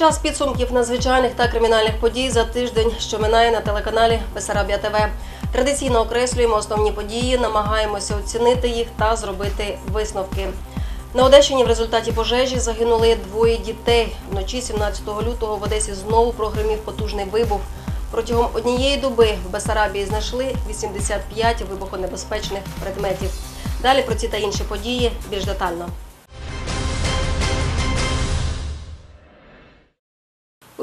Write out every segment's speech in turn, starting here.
Час підсумків надзвичайних та кримінальних подій за тиждень, що минає на телеканалі Бесарабія ТВ. Традиційно окреслюємо основні події, намагаємося оцінити їх та зробити висновки. На Одещині в результаті пожежі загинули двоє дітей. Вночі 17 лютого в Одесі знову прогримів потужний вибух. Протягом однієї доби в Бесарабії знайшли 85 вибухонебезпечних предметів. Далі про ці та інші події більш детально.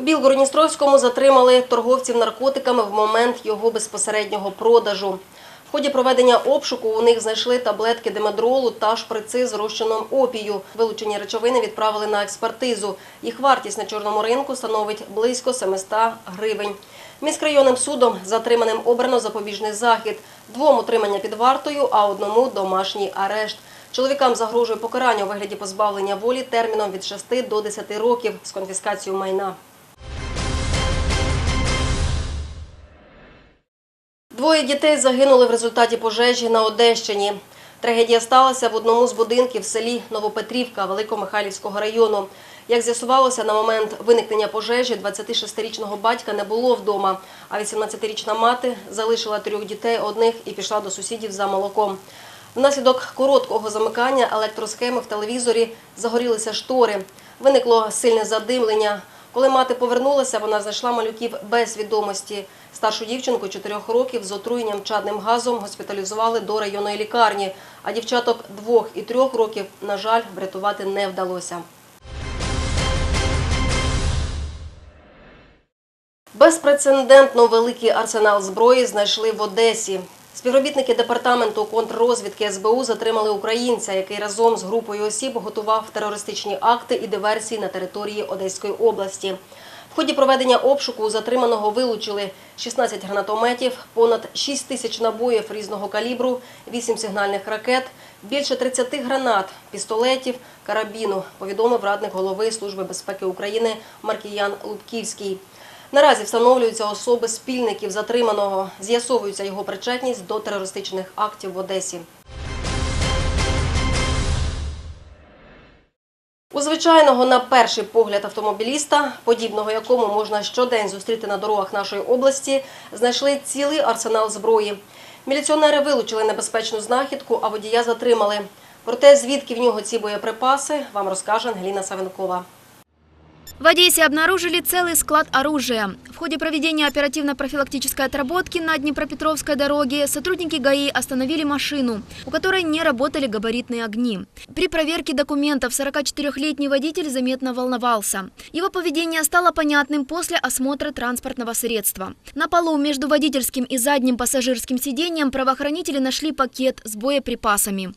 Білгородністровському затримали торговців наркотиками в момент його безпосереднього продажу. В ході проведення обшуку у них знайшли таблетки демедролу та шприци з розчином опію. Вилучені речовини відправили на експертизу. Їх вартість на чорному ринку становить близько 700 гривень. Міськрайонним судом затриманим обрано запобіжний захід. Двом утримання під вартою, а одному домашній арешт. Чоловікам загрожує покарання у вигляді позбавлення волі терміном від 6 до 10 років з конфіскацією майна. Двоє дітей загинули в результаті пожежі на Одещині. Трагедія сталася в одному з будинків в селі Новопетрівка Великомихайлівського району. Як з'ясувалося, на момент виникнення пожежі 26-річного батька не було вдома, а 18-річна мати залишила трьох дітей одних і пішла до сусідів за молоком. Внаслідок короткого замикання електросхеми в телевізорі загорілися штори. Виникло сильне задимлення. Коли мати повернулася, вона знайшла малюків без свідомості. Старшу дівчинку 4 років з отруєнням чадним газом госпіталізували до районної лікарні, а дівчаток 2 і 3 років, на жаль, врятувати не вдалося. Безпрецедентно великий арсенал зброї знайшли в Одесі. Співробітники департаменту контррозвідки СБУ затримали українця, який разом з групою осіб готував терористичні акти і диверсії на території Одеської області. В ході проведення обшуку у затриманого вилучили 16 гранатометів, понад 6 тисяч набоїв різного калібру, 8 сигнальних ракет, більше 30 гранат, пістолетів, карабіну, повідомив радник голови Служби безпеки України Маркіян Лубківський. Наразі встановлюються особи спільників затриманого, з'ясовується його причетність до терористичних актів в Одесі. У звичайного на перший погляд автомобіліста, подібного якому можна щодень зустріти на дорогах нашої області, знайшли цілий арсенал зброї. Міліціонери вилучили небезпечну знахідку, а водія затримали. Проте звідки в нього ці боєприпаси, вам розкаже Ангеліна Савенкова. В Одессе обнаружили целый склад оружия. В ходе проведения оперативно-профилактической отработки на Днепропетровской дороге сотрудники ГАИ остановили машину, у которой не работали габаритные огни. При проверке документов 44-летний водитель заметно волновался. Его поведение стало понятным после осмотра транспортного средства. На полу между водительским и задним пассажирским сиденьем правоохранители нашли пакет с боеприпасами.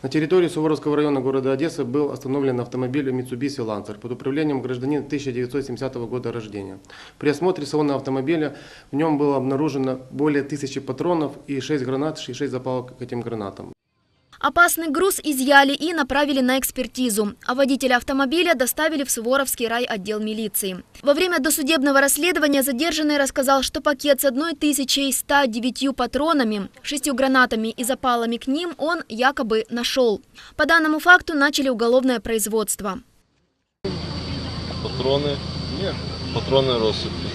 На территории Суворовского района города Одессы был остановлен автомобиль Mitsubishi Lancer под управлением гражданина 1970 года рождения. При осмотре салона автомобиля в нем было обнаружено более тысячи патронов и 6 гранат, и 6 запалок к этим гранатам. Опасный груз изъяли и направили на экспертизу, а водителя автомобиля доставили в Суворовский райотдел милиции. Во время досудебного расследования задержанный рассказал, что пакет с 1109 патронами, шестью гранатами и запалами к ним он якобы нашел. По данному факту начали уголовное производство. Патроны? Нет. Патроны россыпи.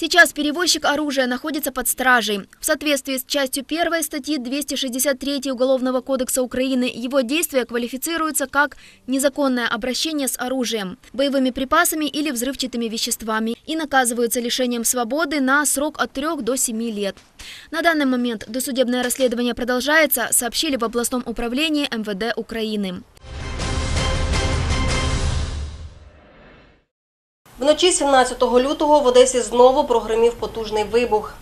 Сейчас перевозчик оружия находится под стражей. В соответствии с частью 1 статьи 263 Уголовного кодекса Украины его действия квалифицируются как незаконное обращение с оружием, боевыми припасами или взрывчатыми веществами и наказываются лишением свободы на срок от 3 до 7 лет. На данный момент досудебное расследование продолжается, сообщили в областном управлении МВД Украины. Вночі 17 лютого в Одесі знову прогримів потужний вибух.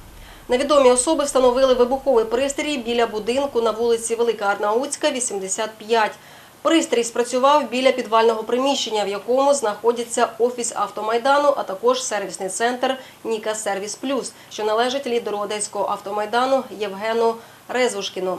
Невідомі особи встановили вибуховий пристрій біля будинку на вулиці Велика Арнауцька, 85. Пристрій спрацював біля підвального приміщення, в якому знаходиться офіс автомайдану, а також сервісний центр Ніка Сервіс Плюс, що належить лідеру одеського автомайдану Євгену Резвушкіну.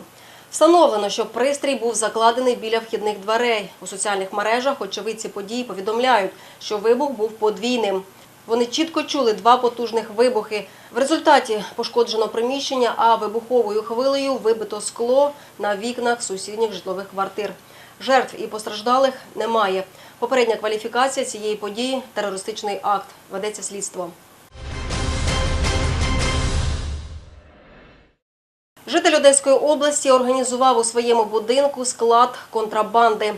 Встановлено, що пристрій був закладений біля вхідних дверей. У соціальних мережах очевидці подій повідомляють, що вибух був подвійним. Вони чітко чули два потужних вибухи. В результаті пошкоджено приміщення, а вибуховою хвилею вибито скло на вікнах сусідніх житлових квартир. Жертв і постраждалих немає. Попередня кваліфікація цієї події терористичний акт. Ведеться слідство. Житель Одеської області організував у своєму будинку склад контрабанди.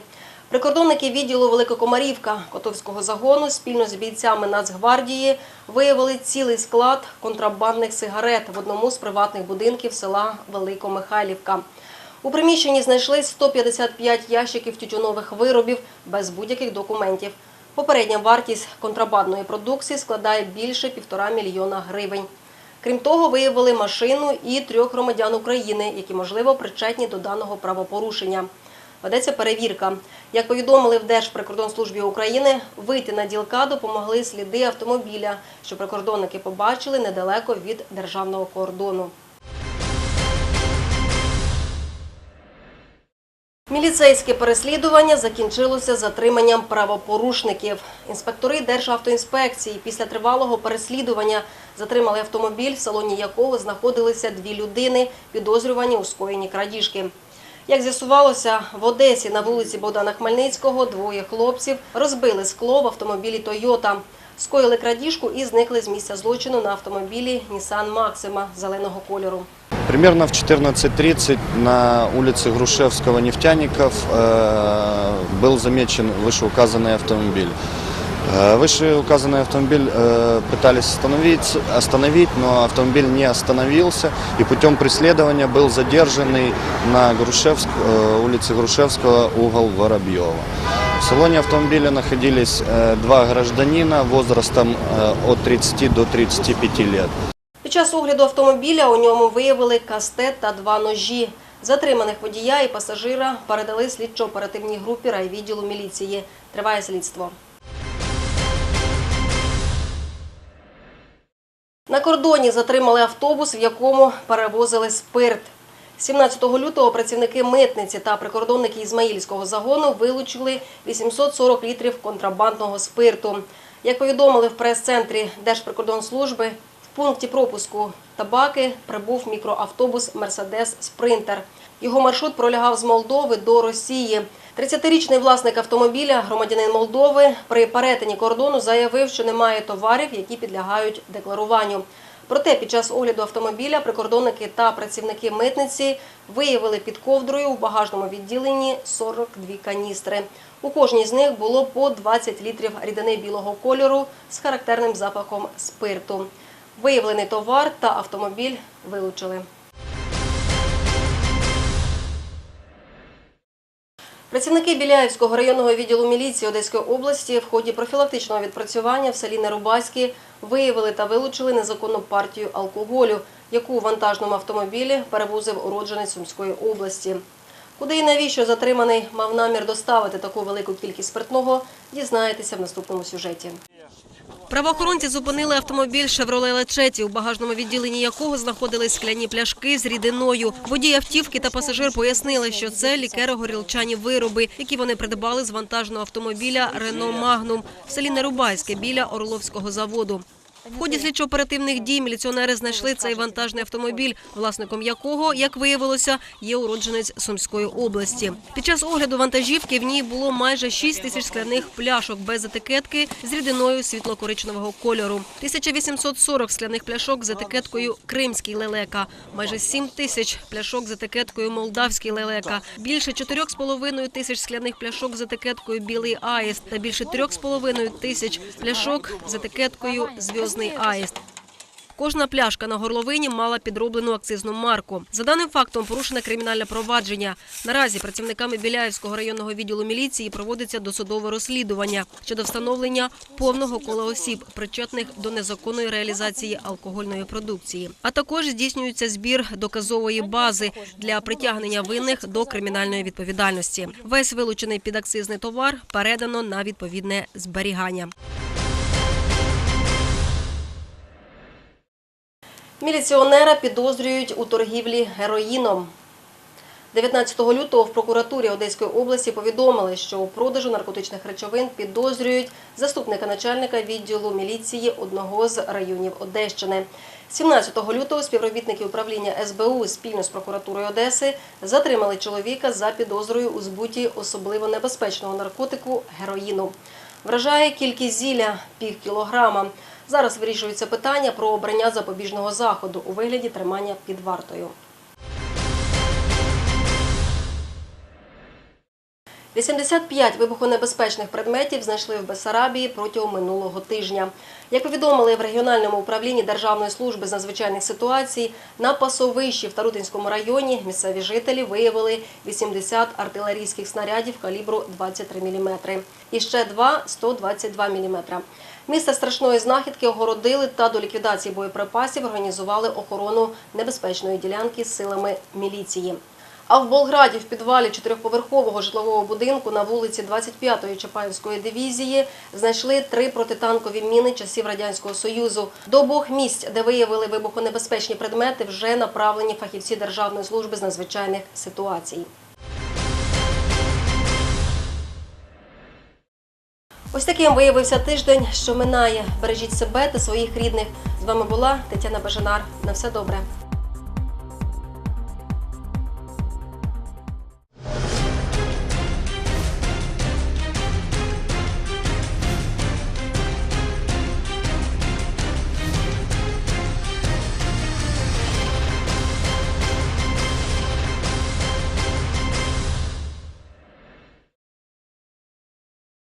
Прикордонники відділу Великокомарівка Котовського загону спільно з бійцями Нацгвардії виявили цілий склад контрабандних сигарет в одному з приватних будинків села Великомихайлівка. У приміщенні знайшли 155 ящиків тютюнових виробів без будь-яких документів. Попередня вартість контрабандної продукції складає більше півтора мільйона гривень. Крім того, виявили машину і трьох громадян України, які, можливо, причетні до даного правопорушення. Ведеться перевірка. Як повідомили в Держприкордонслужбі України, вийти на ділка допомогли сліди автомобіля, що прикордонники побачили недалеко від державного кордону. Міліцейське переслідування закінчилося затриманням правопорушників. Інспектори Державтоінспекції після тривалого переслідування затримали автомобіль, в салоні якого знаходилися дві людини, підозрювані у скоєнні крадіжки. Як з'ясувалося, в Одесі на вулиці Богдана Хмельницького двоє хлопців розбили скло в автомобілі Тойота. Скоїли крадіжку і зникли з місця злочину на автомобілі Нісан Максима зеленого кольору. Примерно в 14.30 на улице Грушевского нефтяников э, был замечен вышеуказанный автомобиль. Э, Вышеуказанный автомобиль э, пытались остановить, остановить, но автомобиль не остановился и путем преследования был задержанный на Грушевск, э, улице Грушевского угол Воробьева. В салоне автомобиля находились э, два гражданина возрастом э, от 30 до 35 лет. Під час огляду автомобіля у ньому виявили кастет та два ножі. Затриманих водія і пасажира передали слідчо-оперативній групі райвідділу міліції. Триває слідство. На кордоні затримали автобус, в якому перевозили спирт. 17 лютого працівники митниці та прикордонники Ізмаїльського загону вилучили 840 літрів контрабандного спирту. Як повідомили в прес-центрі Держприкордонслужби, в пункті пропуску табаки прибув мікроавтобус Мерседес Спринтер. Його маршрут пролягав з Молдови до Росії. 30-річний власник автомобіля, громадянин Молдови, при перетині кордону заявив, що немає товарів, які підлягають декларуванню. Проте під час огляду автомобіля прикордонники та працівники митниці виявили під ковдрою в багажному відділенні 42 каністри. У кожній з них було по 20 літрів рідини білого кольору з характерним запахом спирту. Виявлений товар та автомобіль вилучили. Працівники Біляївського районного відділу міліції Одеської області в ході профілактичного відпрацювання в селі Нерубаські виявили та вилучили незаконну партію алкоголю, яку у вантажному автомобілі перевозив уродженець Сумської області. Куди і навіщо затриманий мав намір доставити таку велику кількість спиртного, дізнаєтеся в наступному сюжеті. Правоохоронці зупинили автомобіль «Шевроле Лечеті», у багажному відділенні якого знаходились скляні пляшки з рідиною. Водій автівки та пасажир пояснили, що це лікеро-горілчані вироби, які вони придбали з вантажного автомобіля «Рено Магнум» в селі Нерубайське біля Орловського заводу. В ході слідчо-оперативних дій міліціонери знайшли цей вантажний автомобіль, власником якого, як виявилося, є уродженець Сумської області. Під час огляду вантажівки в ній було майже 6 тисяч скляних пляшок без етикетки з рідиною світло-коричневого кольору, 1840 скляних пляшок з етикеткою Кримський лелека, майже 7 тисяч пляшок з етикеткою Молдавський лелека, більше 4,5 тисяч скляних пляшок з етикеткою Білий аїст та більше 3,5 тисяч пляшок з етикеткою Зв'язний аїст. Кожна пляшка на горловині мала підроблену акцизну марку. За даним фактом порушене кримінальне провадження. Наразі працівниками Біляївського районного відділу міліції проводиться досудове розслідування щодо встановлення повного кола осіб, причетних до незаконної реалізації алкогольної продукції. А також здійснюється збір доказової бази для притягнення винних до кримінальної відповідальності. Весь вилучений підакцизний товар передано на відповідне зберігання. Міліціонера підозрюють у торгівлі героїном. 19 лютого в прокуратурі Одеської області повідомили, що у продажу наркотичних речовин підозрюють заступника начальника відділу міліції одного з районів Одещини. 17 лютого співробітники управління СБУ спільно з прокуратурою Одеси затримали чоловіка за підозрою у збуті особливо небезпечного наркотику героїну. Вражає кількість зілля пів кілограма. Зараз вирішується питання про обрання запобіжного заходу у вигляді тримання під вартою. 85 вибухонебезпечних предметів знайшли в Бесарабії протягом минулого тижня. Як повідомили в регіональному управлінні Державної служби з надзвичайних ситуацій, на пасовищі в Тарутинському районі місцеві жителі виявили 80 артилерійських снарядів калібру 23 мм і ще два – 122 мм. Місце страшної знахідки огородили та до ліквідації боєприпасів організували охорону небезпечної ділянки силами міліції. А в Болграді в підвалі чотирьохповерхового житлового будинку на вулиці 25-ї Чапаївської дивізії знайшли три протитанкові міни часів Радянського Союзу. До обох місць, де виявили вибухонебезпечні предмети, вже направлені фахівці Державної служби з надзвичайних ситуацій. Ось таким виявився тиждень, що минає. Бережіть себе та своїх рідних. З вами була Тетяна Бажанар. На все добре.